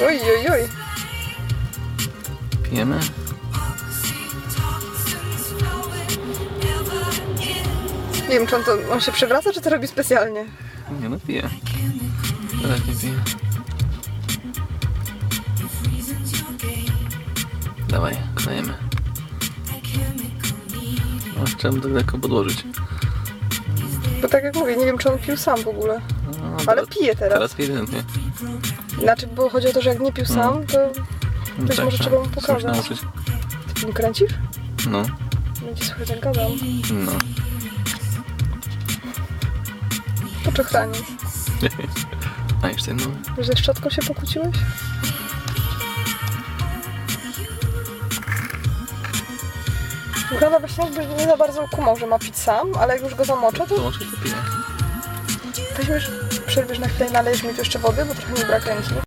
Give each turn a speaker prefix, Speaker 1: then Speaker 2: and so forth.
Speaker 1: Oj, oj, oj.
Speaker 2: Pijemy?
Speaker 1: Nie wiem, czy on, to, on się przewraca, czy to robi specjalnie.
Speaker 2: Nie no, piję. Teraz nie piję. Dawaj, klejemy. O, trzeba tak lekko podłożyć.
Speaker 1: Bo tak jak mówię, nie wiem, czy on pił sam w ogóle.
Speaker 2: No,
Speaker 1: Ale
Speaker 2: teraz-
Speaker 1: pije teraz.
Speaker 2: Teraz ewidentnie.
Speaker 1: Znaczy, bo chodzi o to, że jak nie pił sam, to
Speaker 2: No
Speaker 1: Też może trzeba mu
Speaker 2: muszę
Speaker 1: pokazać.
Speaker 2: nauczyć.
Speaker 1: ty nie kręcisz?
Speaker 2: No,
Speaker 1: Będzie słychać jak gadam.
Speaker 2: no.
Speaker 1: Poczochranie.
Speaker 2: A jeszcze jedno.
Speaker 1: Że ze szczotką się pokłóciłeś? Wygląda właśnie jakby nie za bardzo kumał, że ma pić sam, ale jak już go zamoczę, To
Speaker 2: może to piję.
Speaker 1: weźmiesz, przerwiesz na chwilę i nalejesz mi tu jeszcze wody, bo trochę mi brak ręki.